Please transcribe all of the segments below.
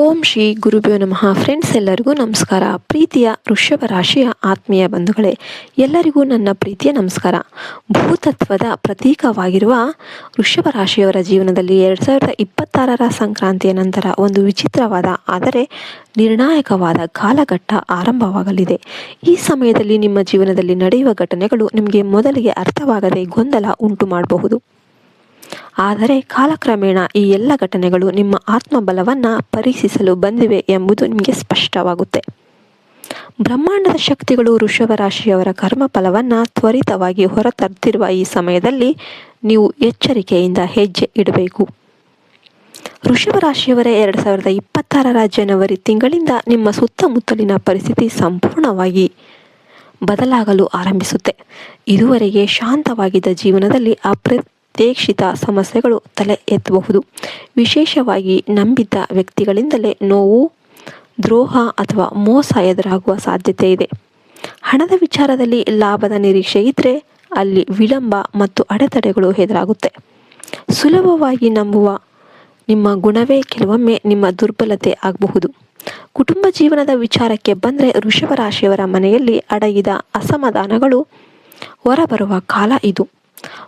ಓಂ ಶ್ರೀ ಗುರುಭ್ಯೋ ನಮಃ. ಫ್ರೆಂಡ್ಸ್ ಎಲ್ಲರಿಗೂ ನಮಸ್ಕಾರ. ಪ್ರೀತಿಯ ವೃಷಭ ರಾಶಿಯ ಆತ್ಮೀಯ ಬಂಧುಗಳೇ, ಎಲ್ಲರಿಗೂ ನನ್ನ ಪ್ರೀತಿಯ ನಮಸ್ಕಾರ. ಭೂತತ್ವದ ಪ್ರತೀಕವಾಗಿರುವ ವೃಷಭ ರಾಶಿಯವರ ಜೀವನದಲ್ಲಿ ಎರಡು ಸಾವಿರದ ಇಪ್ಪತ್ತಾರರ ಸಂಕ್ರಾಂತಿಯ ನಂತರ ಒಂದು ವಿಚಿತ್ರವಾದ, ಆದರೆ ನಿರ್ಣಾಯಕವಾದ ಕಾಲಘಟ್ಟ ಆರಂಭವಾಗಲಿದೆ. ಈ ಸಮಯದಲ್ಲಿ ನಿಮ್ಮ ಜೀವನದಲ್ಲಿ ನಡೆಯುವ ಘಟನೆಗಳು ನಿಮಗೆ ಮೊದಲಿಗೆ ಅರ್ಥವಾಗದೆ ಗೊಂದಲ ಉಂಟು ಮಾಡಬಹುದು ಆದರೆ ಕಾಲಕ್ರಮೇಣ ಈ ಎಲ್ಲ ಘಟನೆಗಳು ನಿಮ್ಮ ಆತ್ಮಬಲವನ್ನು ಪರೀಕ್ಷಿಸಲು ಬಂದಿವೆ ಎಂಬುದು ನಿಮಗೆ ಸ್ಪಷ್ಟವಾಗುತ್ತೆ. ಬ್ರಹ್ಮಾಂಡದ ಶಕ್ತಿಗಳು ವೃಷಭ ರಾಶಿಯವರ ಕರ್ಮ ಫಲವನ್ನು ತ್ವರಿತವಾಗಿ ಹೊರತರ್ತಿರುವ ಈ ಸಮಯದಲ್ಲಿ ನೀವು ಎಚ್ಚರಿಕೆಯಿಂದ ಹೆಜ್ಜೆ ಇಡಬೇಕು. ವೃಷಭ ರಾಶಿಯವರೇ ಎರಡು ಸಾವಿರದ ಇಪ್ಪತ್ತಾರರ ಜನವರಿ ತಿಂಗಳಿಂದ ನಿಮ್ಮ ಸುತ್ತಮುತ್ತಲಿನ ಪರಿಸ್ಥಿತಿ ಸಂಪೂರ್ಣವಾಗಿ ಬದಲಾಗಲು ಆರಂಭಿಸುತ್ತೆ. ಇದುವರೆಗೆ ಶಾಂತವಾಗಿದ್ದ ಜೀವನದಲ್ಲಿ ಅಪ್ರ ಅಪೇಕ್ಷಿತ ಸಮಸ್ಯೆಗಳು ತಲೆ ಎತ್ತಬಹುದು. ವಿಶೇಷವಾಗಿ ನಂಬಿದ್ದ ವ್ಯಕ್ತಿಗಳಿಂದಲೇ ನೋವು, ದ್ರೋಹ ಅಥವಾ ಮೋಸ ಎದುರಾಗುವ ಸಾಧ್ಯತೆ ಇದೆ. ಹಣದ ವಿಚಾರದಲ್ಲಿ ಲಾಭದ ನಿರೀಕ್ಷೆ ಇದ್ದರೆ ಅಲ್ಲಿ ವಿಳಂಬ ಮತ್ತು ಅಡೆತಡೆಗಳು ಎದುರಾಗುತ್ತೆ. ಸುಲಭವಾಗಿ ನಂಬುವ ನಿಮ್ಮ ಗುಣವೇ ಕೆಲವೊಮ್ಮೆ ನಿಮ್ಮ ದುರ್ಬಲತೆ ಆಗಬಹುದು. ಕುಟುಂಬ ಜೀವನದ ವಿಚಾರಕ್ಕೆ ಬಂದರೆ ವೃಷಭ ರಾಶಿಯವರ ಮನೆಯಲ್ಲಿ ಅಡಗಿದ ಅಸಮಾಧಾನಗಳು ಹೊರಬರುವ ಕಾಲ ಇದು.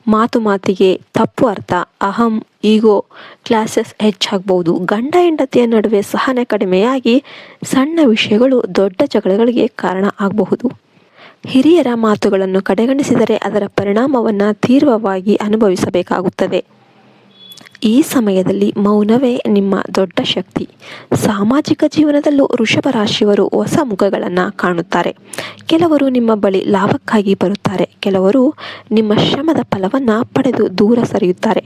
ಮಾತು ಮಾತಿಗೆ ತಪ್ಪು ಅರ್ಥ, ಅಹಂ, ಈಗೋ, ಕ್ಲಾಸಸ್ ಹೆಚ್ಚಾಗಬಹುದು ಗಂಡ ಹೆಂಡತಿಯ ನಡುವೆ ಸಹನೆ ಕಡಿಮೆಯಾಗಿ ಸಣ್ಣ ವಿಷಯಗಳು ದೊಡ್ಡ ಜಗಳಗಳಿಗೆ ಕಾರಣ ಆಗಬಹುದು. ಹಿರಿಯರ ಮಾತುಗಳನ್ನು ಕಡೆಗಣಿಸಿದರೆ ಅದರ ಪರಿಣಾಮವನ್ನು ತೀವ್ರವಾಗಿ ಅನುಭವಿಸಬೇಕಾಗುತ್ತದೆ. ಈ ಸಮಯದಲ್ಲಿ ಮೌನವೇ ನಿಮ್ಮ ದೊಡ್ಡ ಶಕ್ತಿ. ಸಾಮಾಜಿಕ ಜೀವನದಲ್ಲೂ ವೃಷಭ ರಾಶಿಯವರು ಹೊಸ ಮುಖಗಳನ್ನು ಕಾಣುತ್ತಾರೆ. ಕೆಲವರು ನಿಮ್ಮ ಬಳಿ ಲಾಭಕ್ಕಾಗಿ ಬರುತ್ತಾರೆ. ಕೆಲವರು ನಿಮ್ಮ ಶ್ರಮದ ಫಲವನ್ನು ಪಡೆದು ದೂರ ಸರಿಯುತ್ತಾರೆ.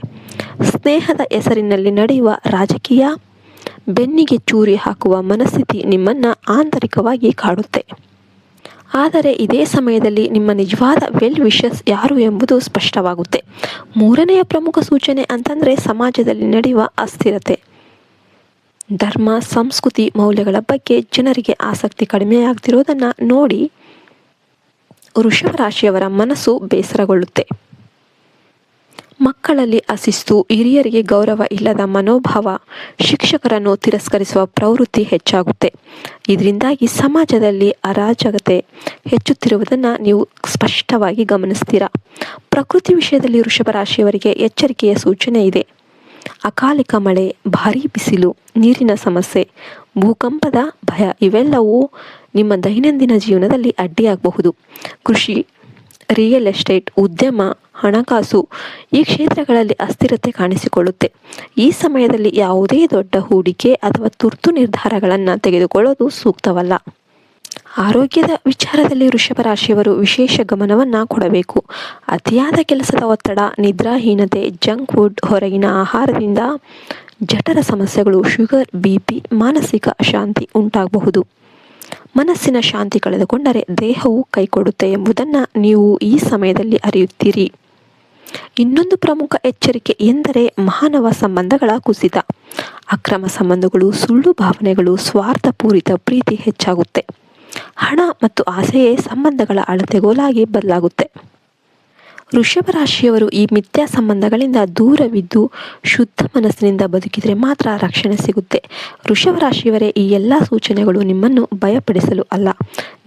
ಸ್ನೇಹದ ಹೆಸರಿನಲ್ಲಿ ನಡೆಯುವ ರಾಜಕೀಯ ಬೆನ್ನಿಗೆ ಚೂರಿ ಹಾಕುವ ಮನಸ್ಥಿತಿ ನಿಮ್ಮನ್ನು ಆಂತರಿಕವಾಗಿ ಕಾಡುತ್ತೆ. ಆದರೆ ಇದೇ ಸಮಯದಲ್ಲಿ ನಿಮ್ಮ ನಿಜವಾದ ವೆಲ್ ವಿಷಸ್ ಯಾರು ಎಂಬುದು ಸ್ಪಷ್ಟವಾಗುತ್ತೆ. ಮೂರನೆಯ ಪ್ರಮುಖ ಸೂಚನೆ ಅಂತಂದರೆ ಸಮಾಜದಲ್ಲಿ ನಡೆಯುವ ಅಸ್ಥಿರತೆ. ಧರ್ಮ, ಸಂಸ್ಕೃತಿ, ಮೌಲ್ಯಗಳ ಬಗ್ಗೆ ಜನರಿಗೆ ಆಸಕ್ತಿ ಕಡಿಮೆಯಾಗ್ತಿರೋದನ್ನು ನೋಡಿ ವೃಷಭ ರಾಶಿಯವರ ಮನಸ್ಸು ಬೇಸರಗೊಳ್ಳುತ್ತೆ. ಮಕ್ಕಳಲ್ಲಿ ಅಶಿಸ್ತು ಹಿರಿಯರಿಗೆ ಗೌರವ ಇಲ್ಲದ ಮನೋಭಾವ ಶಿಕ್ಷಕರನ್ನು ತಿರಸ್ಕರಿಸುವ ಪ್ರವೃತ್ತಿ ಹೆಚ್ಚಾಗುತ್ತೆ. ಇದರಿಂದಾಗಿ ಸಮಾಜದಲ್ಲಿ ಅರಾಜಕತೆ ಹೆಚ್ಚುತ್ತಿರುವುದನ್ನು ನೀವು ಸ್ಪಷ್ಟವಾಗಿ ಗಮನಿಸ್ತೀರಾ? ಪ್ರಕೃತಿ ವಿಷಯದಲ್ಲಿ ವೃಷಭ ರಾಶಿಯವರಿಗೆ ಎಚ್ಚರಿಕೆಯ ಸೂಚನೆ ಇದೆ. ಅಕಾಲಿಕ ಮಳೆ, ಭಾರೀ ಬಿಸಿಲು, ನೀರಿನ ಸಮಸ್ಯೆ, ಭೂಕಂಪದ ಭಯ ಇವೆಲ್ಲವೂ ನಿಮ್ಮ ದೈನಂದಿನ ಜೀವನದಲ್ಲಿ ಅಡ್ಡಿಯಾಗಬಹುದು. ಕೃಷಿ ರಿಯಲ್ ಎಸ್ಟೇಟ್ ಉದ್ಯಮ, ಹಣಕಾಸು ಈ ಕ್ಷೇತ್ರಗಳಲ್ಲಿ ಅಸ್ಥಿರತೆ ಕಾಣಿಸಿಕೊಳ್ಳುತ್ತೆ. ಈ ಸಮಯದಲ್ಲಿ ಯಾವುದೇ ದೊಡ್ಡ ಹೂಡಿಕೆ ಅಥವಾ ತುರ್ತು ನಿರ್ಧಾರಗಳನ್ನು ತೆಗೆದುಕೊಳ್ಳೋದು ಸೂಕ್ತವಲ್ಲ. ಆರೋಗ್ಯದ ವಿಚಾರದಲ್ಲಿ ವೃಷಭ ರಾಶಿಯವರು ವಿಶೇಷ ಗಮನವನ್ನು ಕೊಡಬೇಕು. ಅತಿಯಾದ ಕೆಲಸದ ಒತ್ತಡ, ನಿದ್ರಾಹೀನತೆ, ಜಂಕ್ ಫುಡ್ ಹೊರಗಿನ ಆಹಾರದಿಂದ ಜಠರ ಸಮಸ್ಯೆಗಳು, ಶುಗರ್, ಬಿ ಪಿ, ಮಾನಸಿಕ ಶಾಂತಿ ಉಂಟಾಗಬಹುದು. ಮನಸ್ಸಿನ ಶಾಂತಿ ಕಳೆದುಕೊಂಡರೆ ದೇಹವು ಕೈಕೊಡುತ್ತೆ ಎಂಬುದನ್ನು ನೀವು ಈ ಸಮಯದಲ್ಲಿ ಅರಿಯುತ್ತೀರಿ. ಇನ್ನೊಂದು ಪ್ರಮುಖ ಎಚ್ಚರಿಕೆ ಎಂದರೆ ಮಾನವ ಸಂಬಂಧಗಳ ಕುಸಿತ. ಅಕ್ರಮ ಸಂಬಂಧಗಳು, ಸುಳ್ಳು ಭಾವನೆಗಳು, ಸ್ವಾರ್ಥಪೂರಿತ ಪ್ರೀತಿ ಹೆಚ್ಚಾಗುತ್ತೆ. ಹಣ ಮತ್ತು ಆಸೆಯೇ ಸಂಬಂಧಗಳ ಅಳತೆಗೋಲಾಗಿ ಬದಲಾಗುತ್ತೆ. ವೃಷಭ ರಾಶಿಯವರು ಈ ಮಿಥ್ಯಾ ಸಂಬಂಧಗಳಿಂದ ದೂರವಿದ್ದು ಶುದ್ಧ ಮನಸ್ಸಿನಿಂದ ಬದುಕಿದರೆ ಮಾತ್ರ ರಕ್ಷಣೆ ಸಿಗುತ್ತೆ. ವೃಷಭ ರಾಶಿಯವರೇ, ಈ ಎಲ್ಲ ಸೂಚನೆಗಳು ನಿಮ್ಮನ್ನು ಭಯಪಡಿಸಲು ಅಲ್ಲ,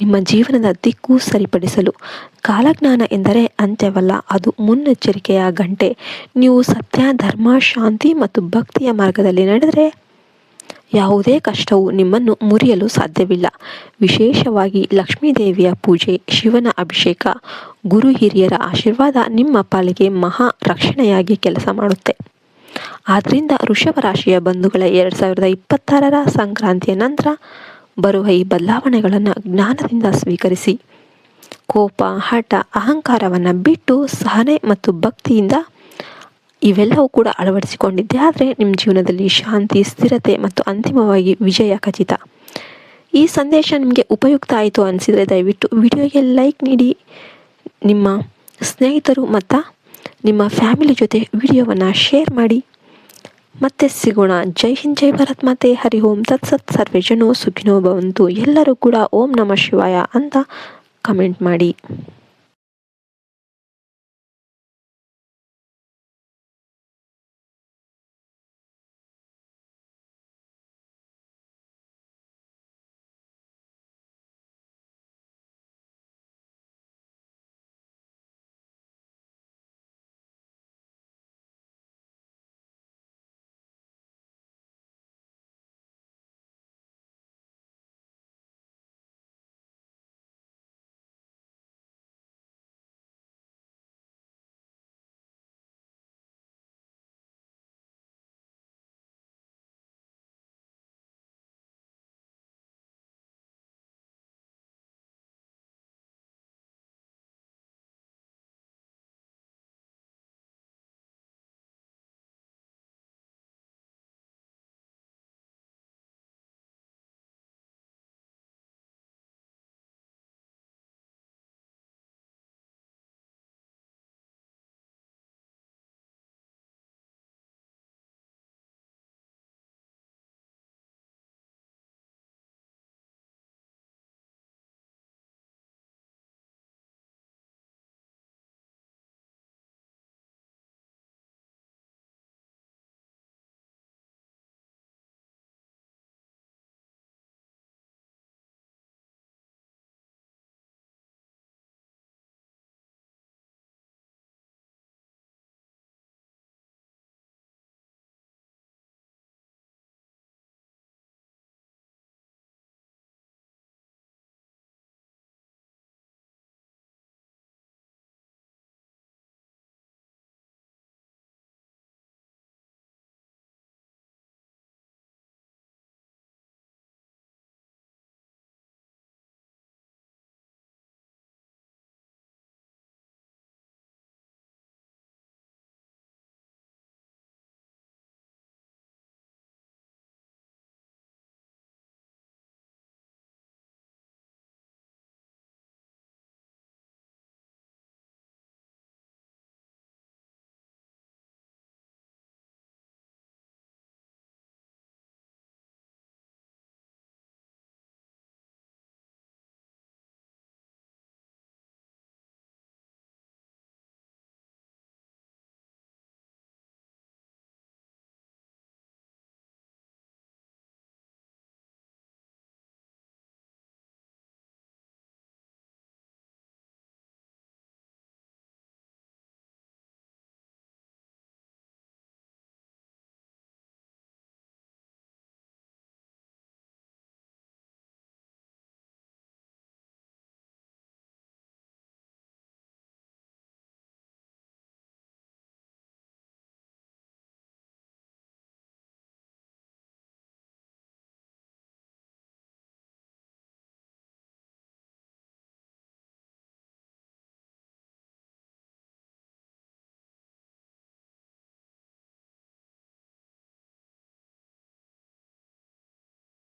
ನಿಮ್ಮ ಜೀವನದ ದಿಕ್ಕು ಸರಿಪಡಿಸಲು. ಕಾಲಜ್ಞಾನ ಎಂದರೆ ಅಂತ್ಯವಲ್ಲ, ಅದು ಮುನ್ನೆಚ್ಚರಿಕೆಯ ಗಂಟೆ. ನೀವು ಸತ್ಯ, ಧರ್ಮ, ಶಾಂತಿ ಮತ್ತು ಭಕ್ತಿಯ ಮಾರ್ಗದಲ್ಲಿ ನಡೆದರೆ ಯಾವುದೇ ಕಷ್ಟವು ನಿಮ್ಮನ್ನು ಮುರಿಯಲು ಸಾಧ್ಯವಿಲ್ಲ. ವಿಶೇಷವಾಗಿ ಲಕ್ಷ್ಮೀದೇವಿಯ ಪೂಜೆ, ಶಿವನ ಅಭಿಷೇಕ, ಗುರು ಹಿರಿಯರ ಆಶೀರ್ವಾದ ನಿಮ್ಮ ಪಾಲಿಗೆ ಮಹಾ ರಕ್ಷಣೆಯಾಗಿ ಕೆಲಸ ಮಾಡುತ್ತೆ. ಆದ್ದರಿಂದ ವೃಷಭ ರಾಶಿಯ ಬಂಧುಗಳ ಎರಡು ಸಾವಿರದ ಇಪ್ಪತ್ತಾರರ ಸಂಕ್ರಾಂತಿಯ ನಂತರ ಬರುವ ಈ ಬದಲಾವಣೆಗಳನ್ನು ಜ್ಞಾನದಿಂದ ಸ್ವೀಕರಿಸಿ. ಕೋಪ, ಹಠ, ಅಹಂಕಾರವನ್ನು ಬಿಟ್ಟು ಸಹನೆ ಮತ್ತು ಭಕ್ತಿಯಿಂದ ಇವೆಲ್ಲವೂ ಕೂಡ ಅಳವಡಿಸಿಕೊಂಡಿದ್ದೆ. ಆದರೆ ನಿಮ್ಮ ಜೀವನದಲ್ಲಿ ಶಾಂತಿ, ಸ್ಥಿರತೆ ಮತ್ತು ಅಂತಿಮವಾಗಿ ವಿಜಯ ಖಚಿತ. ಈ ಸಂದೇಶ ನಿಮಗೆ ಉಪಯುಕ್ತ ಆಯಿತು ಅನಿಸಿದರೆ ದಯವಿಟ್ಟು ವಿಡಿಯೋಗೆ ಲೈಕ್ ನೀಡಿ. ನಿಮ್ಮ ಸ್ನೇಹಿತರು ಮತ್ತು ನಿಮ್ಮ ಫ್ಯಾಮಿಲಿ ಜೊತೆ ವಿಡಿಯೋವನ್ನು ಶೇರ್ ಮಾಡಿ. ಮತ್ತೆ ಸಿಗೋಣ. ಜೈ ಹಿಂದ್, ಜೈ ಭಾರತ್ ಮಾತೆ. ಹರಿ ಓಂ. ತತ್ಸತ್ ಸರ್ವೇ ಜನೋ ಸುಖಿನೋ ಭವಂತು. ಎಲ್ಲರೂ ಕೂಡ ಓಂ ನಮ ಶಿವಾಯ ಅಂತ ಕಮೆಂಟ್ ಮಾಡಿ.